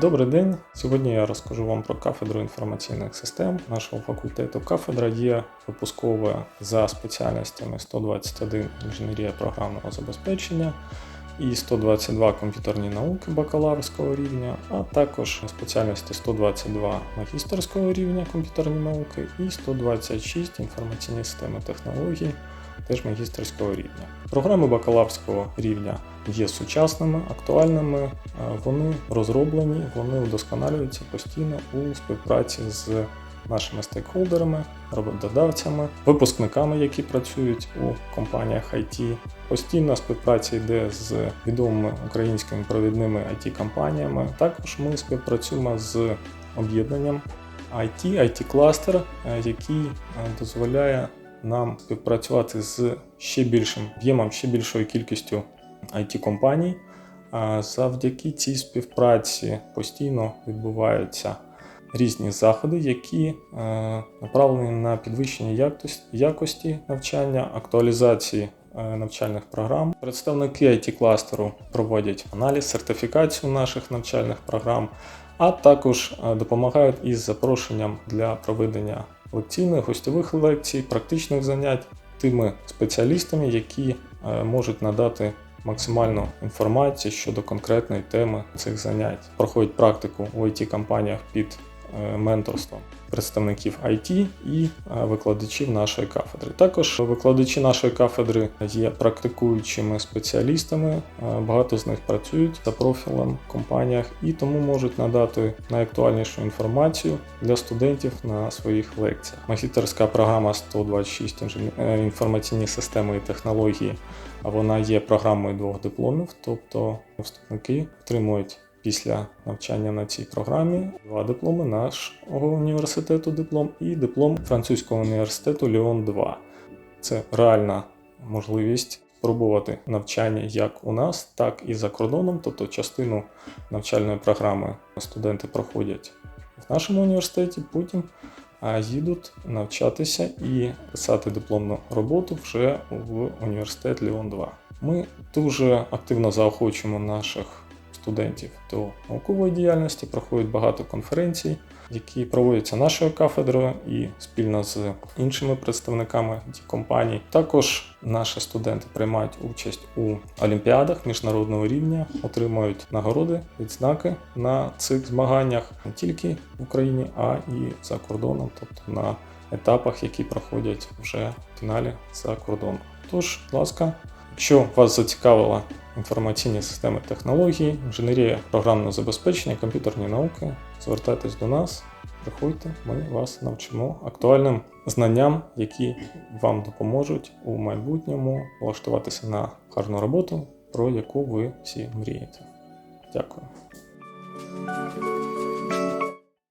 Добрий день. Сьогодні я розкажу вам про кафедру інформаційних систем нашого факультету. Кафедра є випусковою за спеціальностями 121 інженерія програмного забезпечення і 122 комп'ютерні науки бакалаврського рівня, а також спеціальності 122 магістерського рівня комп'ютерні науки і 126 інформаційні системи технологій теж магістерського рівня. Програми бакалаврського рівня є сучасними, актуальними, е, вони розроблені, вони удосконалюються постійно у співпраці з нашими стейкхолдерами, роботодавцями, випускниками, які працюють у компаніях IT. Постійна співпраця йде з відомими українськими провідними it компаніями Також ми співпрацюємо з об'єднанням IT, IT-кластер, е, який е, дозволяє нам співпрацювати з ще більшим об'ємом, ще більшою кількістю it компаній Завдяки цій співпраці постійно відбуваються різні заходи, які е, направлені на підвищення якості- навчання, актуалізації е, навчальних програм. Представники it кластеру проводять аналіз, сертифікацію наших навчальних програм, а також е, допомагають із запрошенням для проведення лекційних, гостьових лекцій, практичних занять тими спеціалістами, які е, можуть надати максимальну інформацію щодо конкретної теми цих занять. Проходять практику у it компаніях під менторством представників IT і е, викладачів нашої кафедри. Також викладачі нашої кафедри є практикуючими спеціалістами. е, Багато з них працюють за профілем в компаніях і тому можуть надати найактуальнішу інформацію для студентів на своїх лекціях. Магістерська програма 126 інжен- е, інформаційні системи і технології. Вона є програмою двох дипломів, тобто вступники отримують після навчання на цій програмі два дипломи нашого університету диплом і диплом французького університету Ліон 2. Це реальна можливість спробувати навчання як у нас, так і за кордоном. Тобто частину навчальної програми студенти проходять в нашому університеті, потім їдуть навчатися і писати дипломну роботу вже в університет Ліон 2. Ми дуже активно заохочуємо наших студентів до наукової діяльності, проходять багато конференцій, які проводяться нашою кафедрою і спільно з іншими представниками компаній. Також наші студенти приймають участь у олімпіадах міжнародного рівня, отримують нагороди, відзнаки на цих змаганнях не тільки в Україні, а і за кордоном, тобто на етапах, які проходять вже в фіналі за кордоном. Тож, будь ласка, Якщо вас зацікавила інформаційні системи технології, інженерія програмного забезпечення, комп'ютерні науки, звертайтесь до нас, приходьте, ми вас навчимо актуальним знанням, які вам допоможуть у майбутньому влаштуватися на гарну роботу, про яку ви всі мрієте. Дякую.